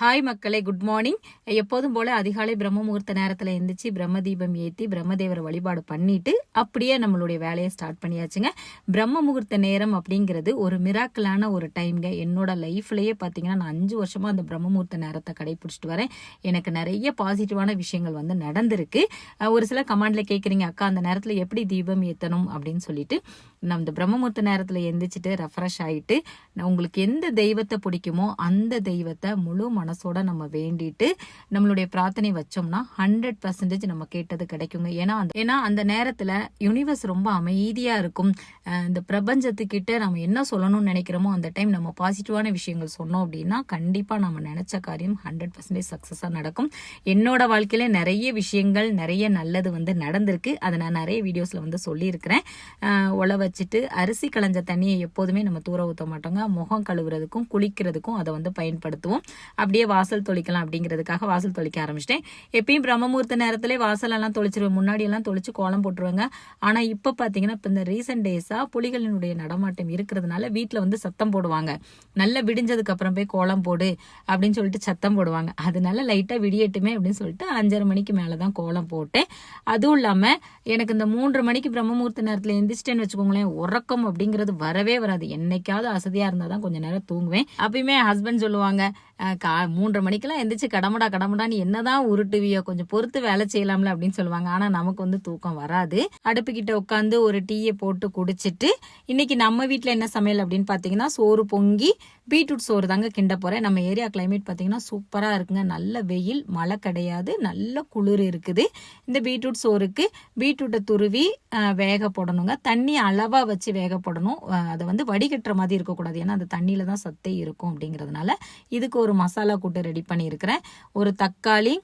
Hi மக்களே good morning. எப்போதும் போல அதிகாலை பிரம்ம முகூர்த்த நேரத்தில் எழுந்திரிச்சு பிரம்ம தீபம் ஏற்றி பிரம்மதேவரை வழிபாடு பண்ணிட்டு அப்படியே நம்மளுடைய வேலையை ஸ்டார்ட் பண்ணியாச்சுங்க. பிரம்ம முகூர்த்த நேரம் அப்படிங்கிறது ஒரு மிராக்கிளான ஒரு டைம்ங்க என்னோட லைஃப்லயே பார்த்தீங்கன்னா நான் அஞ்சு வருஷமா அந்த பிரம்ம முகூர்த்த நேரத்தை கடைபிடிச்சிட்டு வரேன். எனக்கு நிறைய பாசிட்டிவான விஷயங்கள் வந்து நடந்திருக்கு. ஒரு சில கமாண்ட்ல கேட்குறீங்க அக்கா அந்த நேரத்தில் எப்படி தீபம் ஏற்றணும் அப்படின்னு சொல்லிட்டு நம்ம இந்த பிரம்ம முகூர்த்த நேரத்தில் எந்திரிச்சிட்டு ரெஃப்ரெஷ் ஆகிட்டு நான் உங்களுக்கு எந்த தெய்வத்தை பிடிக்குமோ அந்த தெய்வத்தை முழு மனசோட நம்ம வேண்டிட்டு நம்மளுடைய பிரார்த்தனை வச்சோம்னா ஹண்ட்ரட் பர்சன்டேஜ் நம்ம கேட்டது கிடைக்குங்க. ஏன்னா ஏன்னா அந்த நேரத்துல யூனிவர்ஸ் ரொம்ப அமைதியா இருக்கும். இந்த பிரபஞ்சத்துக்கிட்ட நம்ம என்ன சொல்லணும்னு நினைக்கிறோமோ அந்த டைம் நம்ம பாசிட்டிவான விஷயங்கள் சொன்னோம் அப்படின்னா கண்டிப்பா நம்ம நினைச்ச காரியம் ஹண்ட்ரட் பர்சன்டேஜ் சக்சஸா நடக்கும். என்னோட வாழ்க்கையில நிறைய விஷயங்கள் நிறைய நல்லது வந்து நடந்திருக்கு. அதை நான் நிறைய வீடியோஸ்ல வந்து சொல்லியிருக்கிறேன். உழ வச்சுட்டு அரிசி களைஞ்ச தண்ணியை எப்போதுமே நம்ம தூர ஊற்ற மாட்டோங்க. முகம் கழுவுறதுக்கும் குளிக்கிறதுக்கும் அதை வந்து பயன்படுத்துவோம். அப்படி அப்படியே வாசல் தொளிக்கலாம் அப்படிங்கிறதுக்காக வாசல் தொளிக்க ஆரம்பிச்சிட்டேன். எப்பயும் பிரம்மமூர்த்த நேரத்துல வாசலெல்லாம் தொளிச்சிருவேன். முன்னாடி எல்லாம் தொளிச்சு கோலம் போட்டுருவாங்க. ஆனா இப்ப பாத்தீங்கன்னா இப்ப இந்த ரீசெண்ட் டேஸா புலிகளினுடைய நடமாட்டம் இருக்கிறதுனால வீட்டுல வந்து சத்தம் போடுவாங்க. நல்லா விடிஞ்சதுக்கு அப்புறம் போய் கோலம் போடு அப்படின்னு சொல்லிட்டு சத்தம் போடுவாங்க. அதனால லைட்டா விடியட்டுமே அப்படின்னு சொல்லிட்டு அஞ்சரை மணிக்கு மேலதான் கோலம் போட்டேன். அதுவும் இல்லாம எனக்கு இந்த மூன்று மணிக்கு பிரம்மமூர்த்த நேரத்தில் நேரத்துல எந்திரிச்சிட்டேன்னு வச்சுக்கோங்களேன் உறக்கம் அப்படிங்கிறது வரவே வராது. என்னைக்காவது அசதியா இருந்தாதான் கொஞ்ச நேரம் தூங்குவேன். அப்பயுமே ஹஸ்பண்ட் சொல்லுவாங்க கா மூன்றரை மணிக்கெல்லாம் எந்திரிச்சு கடமடா கடமுடா நீ என்னதான் உருட்டுவியோ கொஞ்சம் பொறுத்து வேலை செய்யலாம்ல அப்படின்னு சொல்லுவாங்க. ஆனா நமக்கு வந்து தூக்கம் வராது. அடுப்பு கிட்ட உட்காந்து ஒரு டீயை போட்டு குடிச்சிட்டு இன்னைக்கு நம்ம வீட்டில் என்ன சமையல் அப்படின்னு பார்த்தீங்கன்னா சோறு பொங்கி பீட்ரூட் சோறு தாங்க கிண்ட போறேன். நம்ம ஏரியா கிளைமேட் பார்த்தீங்கன்னா சூப்பராக இருக்குங்க. நல்ல வெயில் மழை கிடையாது. நல்ல குளிர் இருக்குது. இந்த பீட்ரூட் சோறுக்கு பீட்ரூட்டை துருவி வேக போடணுங்க. தண்ணி அளவாக வச்சு வேக போடணும். அதை வந்து வடிகட்டுற மாதிரி இருக்கக்கூடாது. ஏன்னா அந்த தண்ணியில தான் சத்தே இருக்கும் அப்படிங்கிறதுனால இதுக்கு ஒரு மசாலா கூட்டு ரெடி பண்ணியிருக்கிறேன். ஒரு தக்காளி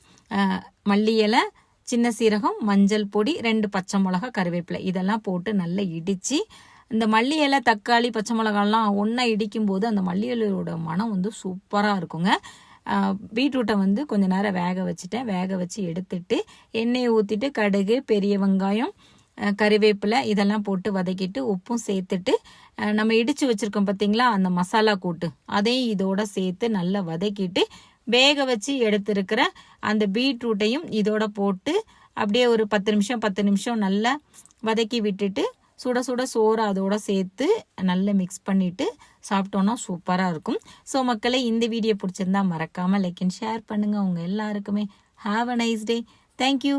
மல்லி இலை சின்ன சீரகம் மஞ்சள் பொடி ரெண்டு பச்சை மிளகா கருவேப்பிலை. இதெல்லாம் போட்டு நல்லா இடித்து இந்த மல்லி இலை தக்காளி பச்சை மிளகாலாம் ஒன்றா இடிக்கும்போது அந்த மல்லி இலையோட மனம் வந்து சூப்பராக இருக்குங்க. பீட்ரூட்டை வந்து கொஞ்ச நேரம் வேக வச்சுட்டேன். வேக வச்சு எடுத்துட்டு எண்ணெயை ஊற்றிட்டு கடுகு பெரிய வெங்காயம் கறிவேப்பிலை இதெல்லாம் போட்டு வதக்கிட்டு உப்பும் சேர்த்துட்டு நம்ம இடித்து வச்சுருக்கோம் பார்த்தீங்களா அந்த மசாலா கூட்டு. அதையும் இதோட சேர்த்து நல்லா வதக்கிட்டு வேக வச்சு எடுத்திருக்கிற அந்த பீட்ரூட்டையும் இதோட போட்டு அப்படியே ஒரு பத்து நிமிஷம் பத்து நிமிஷம் நல்லா வதக்கி விட்டுட்டு சுட சுட சோறு அதோட சேர்த்து நல்லா மிக்ஸ் பண்ணிவிட்டு சாப்பிட்டோன்னா சூப்பராக இருக்கும். ஸோ மக்களே இந்த வீடியோ பிடிச்சிருந்தா மறக்காமல் லைக் அண்ட் ஷேர் பண்ணுங்கள் உங்கள் எல்லாருக்குமே have a nice day thank you